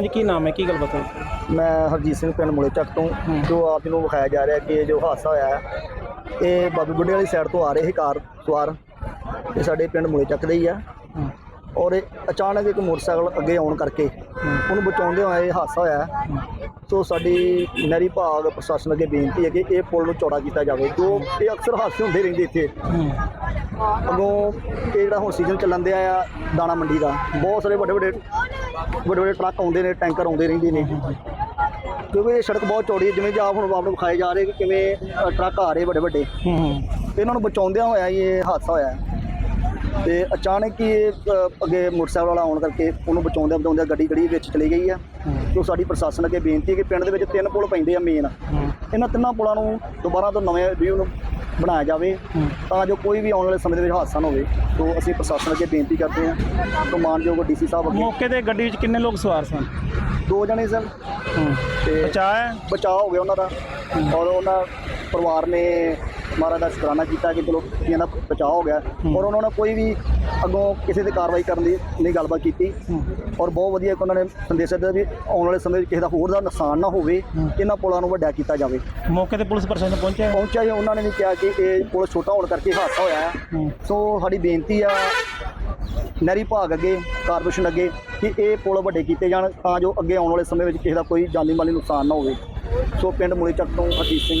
ਹਾਂਜੀ ਕੀ ਨਾਮ ਹੈ? ਕੀ ਗੱਲ ਬਤਾਓ ਮੈਂ ਹਰਜੀਤ ਸਿੰਘ ਪਿੰਡ ਮੁਲੇ ਚੱਕ ਤੋਂ। ਜੋ ਆਪ ਜੀ ਨੂੰ ਵਿਖਾਇਆ ਜਾ ਰਿਹਾ ਕਿ ਇਹ ਜੋ ਹਾਦਸਾ ਹੋਇਆ ਹੈ ਇਹ ਬਾਬੂ ਬੁੱਢੇ ਵਾਲੀ ਸਾਈਡ ਤੋਂ ਆ ਰਹੇ ਸੀ ਕਾਰ ਸਵਾਰ। ਇਹ ਸਾਡੇ ਪਿੰਡ ਮੁਲੇ ਚੱਕ ਦੇ ਹੀ ਆ। ਔਰ ਇਹ ਅਚਾਨਕ ਇੱਕ ਮੋਟਰਸਾਈਕਲ ਅੱਗੇ ਆਉਣ ਕਰਕੇ ਉਹਨੂੰ ਬਚਾਉਂਦੇ ਹੋਏ ਇਹ ਹਾਦਸਾ ਹੋਇਆ। ਸੋ ਸਾਡੀ ਨਹਿਰੀ ਭਾਗ ਪ੍ਰਸ਼ਾਸਨ ਅੱਗੇ ਬੇਨਤੀ ਹੈ ਕਿ ਇਹ ਪੁਲ ਨੂੰ ਚੌੜਾ ਕੀਤਾ ਜਾਵੇ ਜੋ ਇਹ ਅਕਸਰ ਹਾਦਸੇ ਹੁੰਦੇ ਰਹਿੰਦੇ ਇੱਥੇ। ਅੱਗੋਂ ਇਹ ਜਿਹੜਾ ਹੁਣ ਸੀਜ਼ਨ ਚੱਲਣ ਦਿਆ ਆ ਦਾਣਾ ਮੰਡੀ ਦਾ ਬਹੁਤ ਸਾਰੇ ਵੱਡੇ ਵੱਡੇ ਵੱਡੇ ਵੱਡੇ ਟਰੱਕ ਆਉਂਦੇ ਨੇ ਟੈਂਕਰ ਆਉਂਦੇ ਰਹਿੰਦੇ ਨੇ। ਕਿਉਂਕਿ ਇਹ ਸੜਕ ਬਹੁਤ ਚੌੜੀ ਹੈ ਜਿਵੇਂ ਜੀ ਆਪ ਹੁਣ ਆਪ ਨੂੰ ਵਿਖਾਏ ਜਾ ਰਹੇ ਕਿ ਕਿਵੇਂ ਅ, ਟਰੱਕ ਆ ਰਹੇ ਵੱਡੇ ਵੱਡੇ। ਹੂੰ ਇਹਨਾਂ ਨੂੰ ਬਚਾਉਂਦਿਆਂ ਹੋਇਆ ਹੀ ਇਹ ਹਾਦਸਾ ਹੋਇਆ। ਹੈ। ਤੇ ਅਚਾਨਕ ਹੀ ਇਹ ਅ, ਅੱਗੇ ਮੋਟਰਸਾਈਕਲ ਵਾਲਾ ਆਉਣ ਕਰਕੇ ਉਹਨੂੰ ਬਚਾਉਂਦਿਆਂ ਬਚਾਉਂਦਿਆਂ ਗੱਡੀ ਗੱਡੀ ਵਿੱਚ ਚਲੀ ਗਈ ਆ। ਜੋ ਸਾਡੀ ਪ੍ਰਸ਼ਾਸਨ ਅੱਗੇ ਬੇਨਤੀ ਹੈ ਕਿ ਪਿੰਡ ਦੇ ਵਿੱਚ ਤਿੰਨ ਪੁਲ ਪੈਂਦੇ ਆ ਮੇਨ ਇਹਨਾਂ ਤਿੰਨਾਂ ਪੁਲਾਂ ਨੂੰ ਦੁਬਾਰਾ ਤੋਂ ਨਵੇਂ ਵਿਊ ਨੂੰ ਬਣਾਇਆ ਜਾਵੇ ਤਾਂ ਜੋ ਕੋਈ ਵੀ ਆਉਣ ਵਾਲੇ ਸਮੇਂ ਦੇ ਵਿੱਚ ਹਾਦਸਾ ਨਾ ਹੋਵੇ। ਸੋ ਅਸੀਂ ਪ੍ਰਸ਼ਾਸਨ ਅੱਗੇ ਬੇਨਤੀ ਕਰਦੇ ਹਾਂ ਤੋਂ ਮਾਨਯੋਗ ਡੀਸੀ ਸਾਹਿਬ ਅੱਗੇ। ਮੌਕੇ ਤੇ ਗੱਡੀ ਵਿੱਚ ਕਿੰਨੇ ਲੋਕ ਸਵਾਰ ਸਨ? ਦੋ ਜਣੇ ਸਨ ਤੇ ਬਚਾਅ ਬਚਾਅ ਹੋ ਗਿਆ ਉਹਨਾਂ ਦਾ। ਔਰ ਉਹਨਾਂ ਪਰਿਵਾਰ ਨੇ ਮਹਾਰਾਜ ਦਾ ਸ਼ੁਕਰਾਨਾ ਕੀਤਾ ਕਿ ਚਲੋ ਇਹਨਾਂ ਦਾ ਬਚਾਅ ਹੋ ਗਿਆ। ਔਰ ਉਹਨਾਂ ਨੇ ਕੋਈ ਵੀ ਅੱਗੋਂ ਕਿਸੇ ਤੇ ਕਾਰਵਾਈ ਕਰਨ ਦੀ ਨਹੀਂ ਗੱਲਬਾਤ ਕੀਤੀ। ਔਰ ਬਹੁਤ ਵਧੀਆ ਇੱਕ ਉਹਨਾਂ ਨੇ ਸੰਦੇਸ਼ ਦਿੱਤਾ ਵੀ ਆਉਣ ਵਾਲੇ ਸਮੇਂ ਵਿੱਚ ਕਿਸੇ ਦਾ ਹੋਰ ਦਾ ਨੁਕਸਾਨ ਨਾ ਹੋਵੇ ਇਹਨਾਂ ਪੁਲਾਂ ਨੂੰ ਵੱਡਾ ਕੀਤਾ ਜਾਵੇ। ਮੌਕੇ ਤੇ ਪੁਲਿਸ ਪ੍ਰਸ਼ਾਸਨ ਪਹੁੰਚਿਆ? ਪਹੁੰਚਿਆ ਜੀ ਉਹਨਾਂ ਨੇ ਵੀ ਕਿਹਾ ਕਿ ਇਹ ਪੁਲ ਛੋਟਾ ਹੋਣ ਕਰਕੇ ਹਾਦਸਾ ਹੋਇਆ ਹੈ। ਸੋ ਸਾਡੀ ਬੇਨਤੀ ਆ ਨਹਿਰੀ ਭਾਗ ਅੱਗੇ ਕਾਰਪੋਰੇਸ਼ਨ ਅੱਗੇ ਕਿ ਇਹ ਪੁਲ ਵੱਡੇ ਕੀਤੇ ਜਾਣ ਤਾਂ ਜੋ ਅੱਗੇ ਆਉਣ ਵਾਲੇ ਸਮੇਂ ਵਿੱਚ ਕਿਸੇ ਦਾ ਕੋਈ ਜਾਨੀ ਮਾਲੀ ਨੁਕਸਾਨ ਨਾ ਹੋਵੇ। ਸੋ ਪਿੰਡ ਮੁਲੇ ਚੱਕ ਤੋਂ ਹਰਜੀਤ ਸਿੰਘ।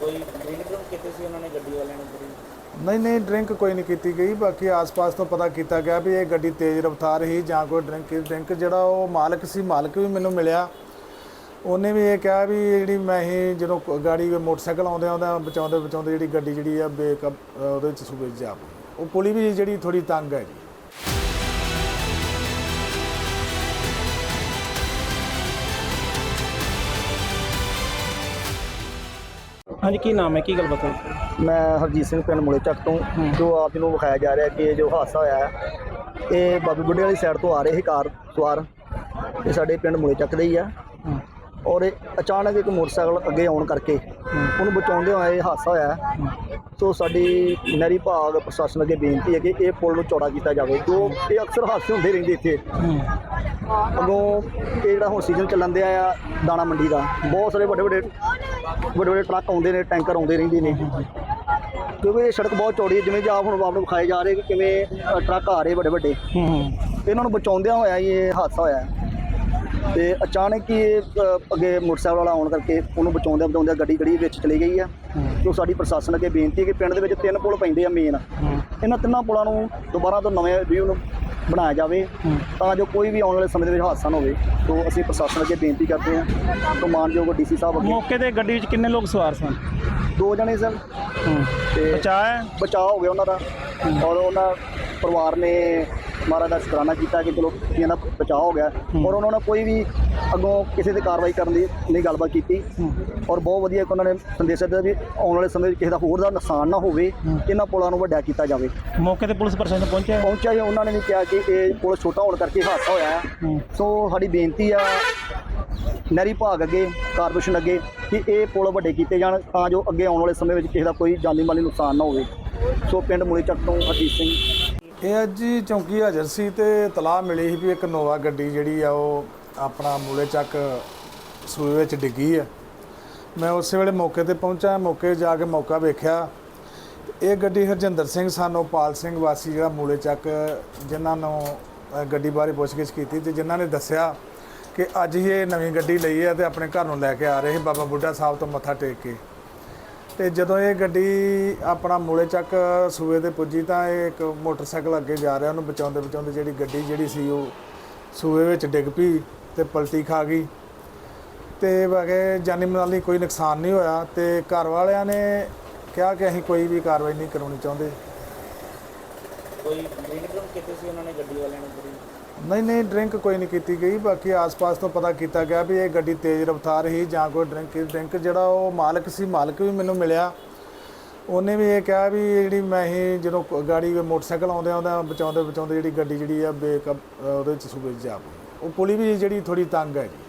ਕੋਈ ਡਰਿੰਕ ਕਿਤੇ ਸੀ ਉਹਨਾਂ ਨੇ ਗੱਡੀ ਵਾਲਿਆਂ ਨੇ ਨਹੀਂ ਨਹੀਂ ਡਰਿੰਕ ਕੋਈ ਨਹੀਂ ਕੀਤੀ ਗਈ। ਬਾਕੀ ਆਸ-ਪਾਸ ਤੋਂ ਪਤਾ ਕੀਤਾ ਗਿਆ ਵੀ ਇਹ ਗੱਡੀ ਤੇਜ਼ ਰਫ਼ਤਾਰ ਹੀ ਜਾਂ ਕੋਈ ਡਰਿੰਕ ਡਰਿੰਕ ਜਿਹੜਾ ਉਹ ਮਾਲਕ ਸੀ, ਮਾਲਕ ਵੀ ਮੈਨੂੰ ਮਿਲਿਆ। ਉਹਨੇ ਵੀ ਇਹ ਕਿਹਾ ਵੀ ਜਿਹੜੀ ਮੈਂ ਹੀ ਜਦੋਂ ਗਾੜੀ ਮੋਟਰਸਾਈਕਲ ਆਉਂਦੇ ਆਉਂਦੇ ਬਚਾਉਂਦੇ ਬਚਾਉਂਦੇ ਜਿਹੜੀ ਗੱਡੀ ਜਿਹੜੀ ਆ ਬੇਕ ਉਹਦੇ ਵਿੱਚ ਸੂਬੇ 'ਚ ਜਾ ਪਈ ਉਹ ਪੁਲੀ ਵੀ ਜਿਹੜੀ ਥੋੜੀ ਤੰਗ ਹੈ ਜੀ। ਹਾਂਜੀ ਕੀ ਨਾਮ ਹੈ? ਕੀ ਗੱਲ ਬਤਾਓ ਮੈਂ ਹਰਜੀਤ ਸਿੰਘ ਪਿੰਡ ਮੁਲੇ ਚੱਕ ਤੋਂ ਜੋ ਆਪ ਜੀ ਨੂੰ ਵਿਖਾਇਆ ਜਾ ਰਿਹਾ ਕਿ ਇਹ ਜੋ ਹਾਦਸਾ ਹੋਇਆ ਹੈ ਇਹ ਬਾਬੂ ਬੁੱਢੇ ਵਾਲੀ ਸਾਈਡ ਤੋਂ ਆ ਰਹੇ ਸੀ ਕਾਰ ਸਵਾਰ। ਇਹ ਸਾਡੇ ਪਿੰਡ ਮੁਲੇ ਚੱਕ ਦੇ ਹੀ ਆ। ਔਰ ਇਹ ਅਚਾਨਕ ਇੱਕ ਮੋਟਰਸਾਈਕਲ ਅੱਗੇ ਆਉਣ ਕਰਕੇ ਉਹਨੂੰ ਬਚਾਉਂਦੇ ਹੋਏ ਇਹ ਹਾਦਸਾ ਹੋਇਆ। ਸੋ ਸਾਡੀ ਨਹਿਰੀ ਭਾਗ ਪ੍ਰਸ਼ਾਸਨ ਅੱਗੇ ਬੇਨਤੀ ਹੈ ਕਿ ਇਹ ਪੁਲ ਨੂੰ ਚੌੜਾ ਕੀਤਾ ਜਾਵੇ ਜੋ ਇਹ ਅਕਸਰ ਹਾਦਸੇ ਹੁੰਦੇ ਰਹਿੰਦੇ ਇੱਥੇ। ਅੱਗੋਂ ਇਹ ਜਿਹੜਾ ਹੁਣ ਸੀਜ਼ਨ ਚੱਲਣ ਦਿਆ ਆ ਦਾਣਾ ਮੰਡੀ ਦਾ ਬਹੁਤ ਸਾਰੇ ਵੱਡੇ ਵੱਡੇ ਵੱਡੇ ਵੱਡੇ ਟਰੱਕ ਆਉਂਦੇ ਨੇ ਟੈਂਕਰ ਆਉਂਦੇ ਰਹਿੰਦੇ ਨੇ। ਕਿਉਂਕਿ ਇਹ ਸੜਕ ਬਹੁਤ ਚੌੜੀ ਹੈ ਜਿਵੇਂ ਜੀ ਆਪ ਹੁਣ ਆਪ ਨੂੰ ਵਿਖਾਏ ਜਾ ਰਹੇ ਕਿ ਕਿਵੇਂ ਅ, ਟਰੱਕ ਆ ਰਹੇ ਵੱਡੇ ਵੱਡੇ। ਇਹਨਾਂ ਨੂੰ ਬਚਾਉਂਦਿਆਂ ਹੋਇਆ ਹੀ ਇਹ ਹਾਦਸਾ ਹੋਇਆ ਹੈ। ਤੇ ਅਚਾਨਕ ਹੀ ਇਹ ਅ, ਅੱਗੇ ਮੋਟਰਸਾਈਕਲ ਵਾਲਾ ਆਉਣ ਕਰਕੇ ਉਹਨੂੰ ਬਚਾਉਂਦਿਆਂ ਬਚਾਉਂਦਿਆਂ ਗੱਡੀ ਗੱਡੀ ਵਿੱਚ ਚਲੀ ਗਈ ਆ ਸੋ ਸਾਡੀ ਪ੍ਰਸ਼ਾਸਨ ਅੱਗੇ ਬੇਨਤੀ ਹੈ ਕਿ ਪਿੰਡ ਦੇ ਵਿੱਚ ਤਿੰਨ ਪੁਲ ਪੈਂਦੇ ਆ ਮੇਨ ਇਹਨਾਂ ਤਿੰਨਾਂ ਪੁਲਾਂ ਨੂੰ ਦੁਬਾਰਾ ਤੋਂ ਨਵੇਂ ਵਿਊ ਨੂੰ ਬਣਾਇਆ ਜਾਵੇ ਤਾਂ ਜੋ ਕੋਈ ਵੀ ਆਉਣ ਵਾਲੇ ਸਮੇਂ ਦੇ ਵਿੱਚ ਹਾਦਸਾ ਨਾ ਹੋਵੇ। ਸੋ ਅਸੀਂ ਪ੍ਰਸ਼ਾਸਨ ਅੱਗੇ ਬੇਨਤੀ ਕਰਦੇ ਹਾਂ ਤੋਂ ਮਾਨਯੋਗ ਡੀਸੀ ਸਾਹਿਬ ਅੱਗੇ ਮੌਕੇ ਤੇ ਗੱਡੀ ਵਿੱਚ ਕਿੰਨੇ ਲੋਕ ਸਵਾਰ ਸਨ? ਦੋ ਜਣੇ ਸਨ ਤੇ ਬਚਾਅ ਬਚਾਅ ਹੋ ਗਿਆ ਉਹਨਾਂ ਦਾ। ਔਰ ਉਹਨਾਂ ਪਰਿਵਾਰ ਨੇ ਮਹਾਰਾਜ ਦਾ ਸ਼ੁਕਰਾਨਾ ਕੀਤਾ ਕਿ ਚਲੋ ਇਹਨਾਂ ਦਾ ਬਚਾਅ ਹੋ ਗਿਆ। ਔਰ ਉਹਨਾਂ ਨੇ ਕੋਈ ਵੀ ਅੱਗੋਂ ਕਿਸੇ ਤੇ ਕਾਰਵਾਈ ਕਰਨ ਦੀ ਨਹੀਂ ਗੱਲਬਾਤ ਕੀਤੀ। ਔਰ ਬਹੁਤ ਵਧੀਆ ਇੱਕ ਉਹਨਾਂ ਨੇ ਸੰਦੇਸ਼ ਦਿੱਤਾ ਵੀ ਆਉਣ ਵਾਲੇ ਸਮੇਂ ਵਿੱਚ ਕਿਸੇ ਦਾ ਹੋਰ ਦਾ ਨੁਕਸਾਨ ਨਾ ਹੋਵੇ ਇਹਨਾਂ ਪੁਲਾਂ ਨੂੰ ਵੱਡਾ ਕੀਤਾ ਜਾਵੇ। ਮੌਕੇ ਤੇ ਪੁਲਿਸ ਪ੍ਰਸ਼ਾਸਨ ਪਹੁੰਚਿਆ? ਪਹੁੰਚਿਆ ਜੀ ਉਹਨਾਂ ਨੇ ਵੀ ਕਿਹਾ ਕਿ ਇਹ ਪੁਲ ਛੋਟਾ ਹੋਣ ਕਰਕੇ ਹਾਦਸਾ ਹੋਇਆ। ਹੈ। ਸੋ ਸਾਡੀ ਬੇਨਤੀ ਆ ਨਹਿਰੀ ਭਾਗ ਅੱਗੇ ਕਾਰਪੋਰੇਸ਼ਨ ਅੱਗੇ ਕਿ ਇਹ ਪੁਲ ਵੱਡੇ ਕੀਤੇ ਜਾਣ ਤਾਂ ਜੋ ਅੱਗੇ ਆਉਣ ਵਾਲੇ ਸਮੇਂ ਵਿੱਚ ਕਿਸੇ ਦਾ ਕੋਈ ਜਾਨੀ ਮਾਲੀ ਨੁਕਸਾਨ ਨਾ ਹੋਵੇ। ਸੋ ਪਿੰਡ ਮੁਲੇ ਚੱਕ ਤੋਂ ਹਰਜੀਤ ਸਿੰਘ। ਇਹ ਅੱਜ ਚੌਂਕੀ ਹਾਜ਼ਰ ਸੀ ਤੇ ਤਲਾਹ ਮਿਲੀ ਸੀ ਵੀ ਇੱਕ ਨੋਵਾ ਗੱਡੀ ਜਿਹੜੀ ਆ ਉਹ ਆਪਣਾ ਮੂਲੇ ਚੱਕ ਸੂਏ ਵਿੱਚ ਡਿੱਗੀ ਹੈ ਮੈਂ ਉਸੇ ਵੇਲੇ ਮੌਕੇ ਤੇ ਪਹੁੰਚਾ, ਮੌਕੇ ਜਾ ਕੇ ਮੌਕਾ ਵੇਖਿਆ। ਇਹ ਗੱਡੀ ਹਰਜਿੰਦਰ ਸਿੰਘ ਸਾਨੋ ਪਾਲ ਸਿੰਘ ਵਾਸੀ ਜਿਹੜਾ ਮੂਲੇ ਚੱਕ, ਜਿਨ੍ਹਾਂ ਨੂੰ ਗੱਡੀ ਬਾਰੇ ਪੁੱਛਗਿੱਛ ਕੀਤੀ ਤੇ ਜਿਨ੍ਹਾਂ ਨੇ ਦੱਸਿਆ ਕਿ ਅੱਜ ਹੀ ਇਹ ਨਵੀਂ ਗੱਡੀ ਲਈ ਹੈ ਤੇ ਆਪਣੇ ਘਰ ਨੂੰ ਲੈ ਕੇ ਆ ਰਹੇ ਸੀ ਬਾਬਾ ਬੁੱਢਾ ਸਾਹਿਬ ਤੋਂ ਮੱਥਾ ਟੇਕ ਕੇ। ਤੇ ਜਦੋਂ ਇਹ ਗੱਡੀ ਆਪਣਾ ਮੂਲੇ ਚੱਕ ਸੂਏ ਤੇ ਪੁੱਜੀ ਤਾਂ ਇਹ ਇੱਕ ਮੋਟਰਸਾਈਕਲ ਅੱਗੇ ਜਾ ਰਿਹਾ, ਉਹਨੂੰ ਬਚਾਉਂਦੇ ਬਚਾਉਂਦੇ ਜਿਹੜੀ ਗੱਡੀ ਜਿਹੜੀ ਸੀ ਉਹ ਸੂਏ ਵਿੱਚ ਡਿੱਗ ਪਈ। ਤੇ ਪਲਟੀ ਖਾ ਗਈ। ਤੇ ਬਾਕੀ ਜਾਨੀ ਮਾਲੀ ਕੋਈ ਨੁਕਸਾਨ ਨਹੀਂ ਹੋਇਆ ਤੇ ਘਰ ਵਾਲਿਆਂ ਨੇ ਕਿਹਾ ਕਿ ਅਸੀਂ ਕੋਈ ਵੀ ਕਾਰਵਾਈ ਨਹੀਂ ਕਰਾਉਣੀ ਚਾਹੁੰਦੇ। ਕੋਈ ਡਰਿੰਕ ਡਰੰਕ ਕੀਤੀ ਸੀ ਉਹਨਾਂ ਨੇ ਗੱਡੀ ਵਾਲਿਆਂ ਨੇ ਪੂਰੀ? ਨਹੀਂ ਨਹੀਂ ਡਰਿੰਕ ਕੋਈ ਨਹੀਂ ਕੀਤੀ ਗਈ। ਬਾਕੀ ਆਸ-ਪਾਸ ਤੋਂ ਪਤਾ ਕੀਤਾ ਗਿਆ ਵੀ ਇਹ ਗੱਡੀ ਤੇਜ਼ ਰਫ਼ਤਾਰ ਹੀ ਜਾਂ ਕੋਈ ਡਰਿੰਕ ਡਰਿੰਕ ਜਿਹੜਾ ਉਹ ਮਾਲਕ ਸੀ ਮਾਲਕ ਵੀ ਮੈਨੂੰ ਮਿਲਿਆ। ਉਹਨੇ ਵੀ ਇਹ ਕਿਹਾ ਵੀ ਇਹ ਜਿਹੜੀ ਮੈਂ ਹੀ ਜਦੋਂ ਗਾੜੀ ਮੋਟਰਸਾਈਕਲ ਆਉਂਦੇ ਆਉਂਦਾ ਬਚਾਉਂਦੇ ਬਚਾਉਂਦੇ ਜਿਹੜੀ ਗੱਡੀ ਜਿਹੜੀ ਆ ਬੇਕ ਉਹਦੇ ਚ ਸੂਬੇ ਜਾ ਪਈ ਉਹ ਪੁਲੀ ਵੀ ਜਿਹੜੀ ਥੋੜੀ ਤੰਗ ਹੈ ਜੀ।